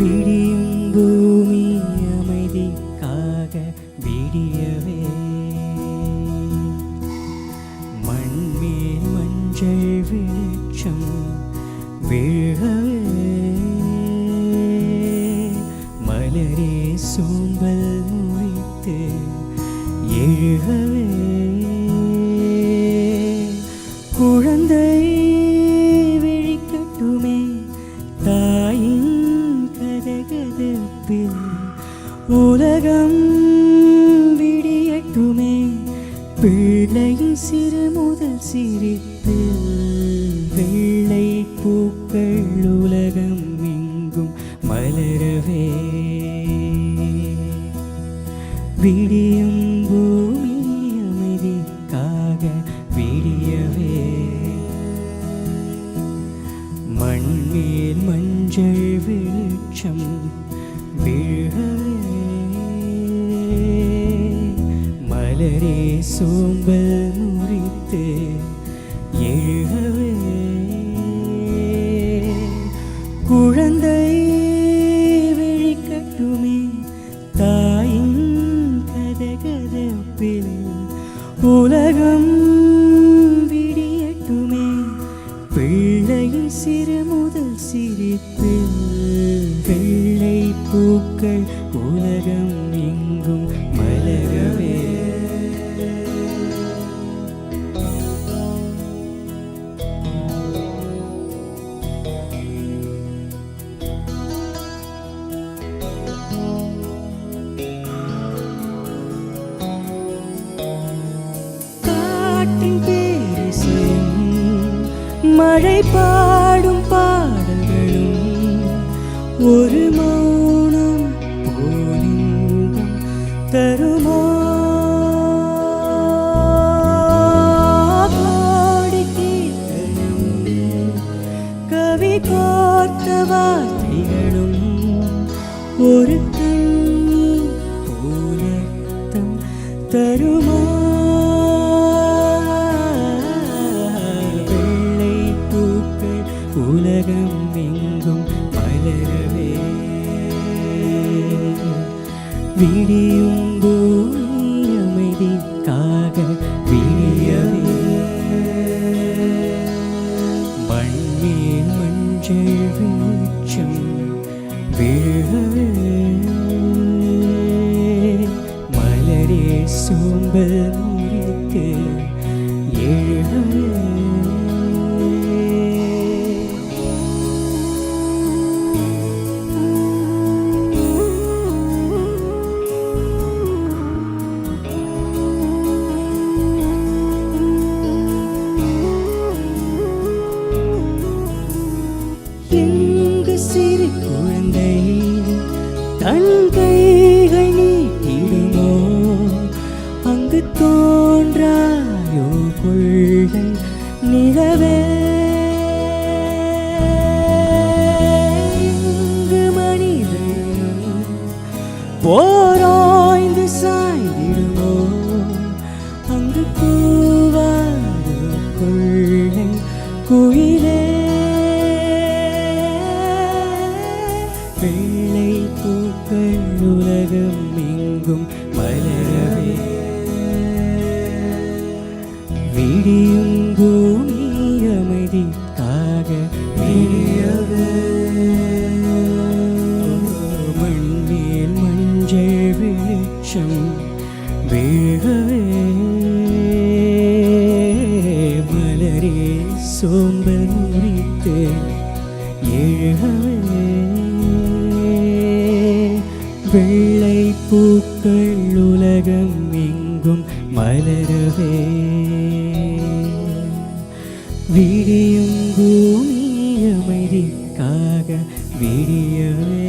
விடியும் பூமி அமைதிக்காக விடியவே. மண்மேல் மஞ்சள் வெளிச்சம் விழவே. மலரே சோம்பல் முறித்து எழுகவே. குழந்தை விழிக்கட்டுமே தா உலகம் விடியட்டுமே. பிள்ளையின் சிறு முதல் சிரிப்பில் வெள்ளை பூக்கள் உலகம் எங்கும் மலரவே. விடியும் பூமி அமைதிக்காக விடியவே. மண்மேல் மஞ்சள் வெளிச்சம் விழ சோம்பல் முறித்து எழுகவே. குழந்தை விழிக்கட்டுமே தாயின் கதகதப்பில் உலகம் விடியட்டுமே பிள்ளையின் சிறு முதல் சிரிப்பில் வெள்ளை பூக்கள் உலகம் பாடும் பாடல்களும் ஒரு மௌனம் போலிங்கம் தருமா? கோடி கீர்த்தனம் கவி கோர்த்த வார்த்தைகளும் ஒரு விடியும் பூமி அமைதிக்காக விடியவே மண்மேல் மஞ்சள் வெளிச்சம் விழவே. தன் கைகள் நீட்டிடுமோ? அங்கு தோன்றாயோ கொள்ளை நிலவே வெள்ளை பூக்கள் உலகம் எங்கும் மலரவே. விடியும் பூமி அமைதிக்காக விடியவே. மண்மேல் மஞ்சள் வெளிச்சம் வீழவே மலரே சோம்பல் முறித்து எழுகவே. வெள்ளை பூக்கள் உலகம் எங்கும் மலரவே. விடியும் பூமி அமைதிக்காக விடியவே.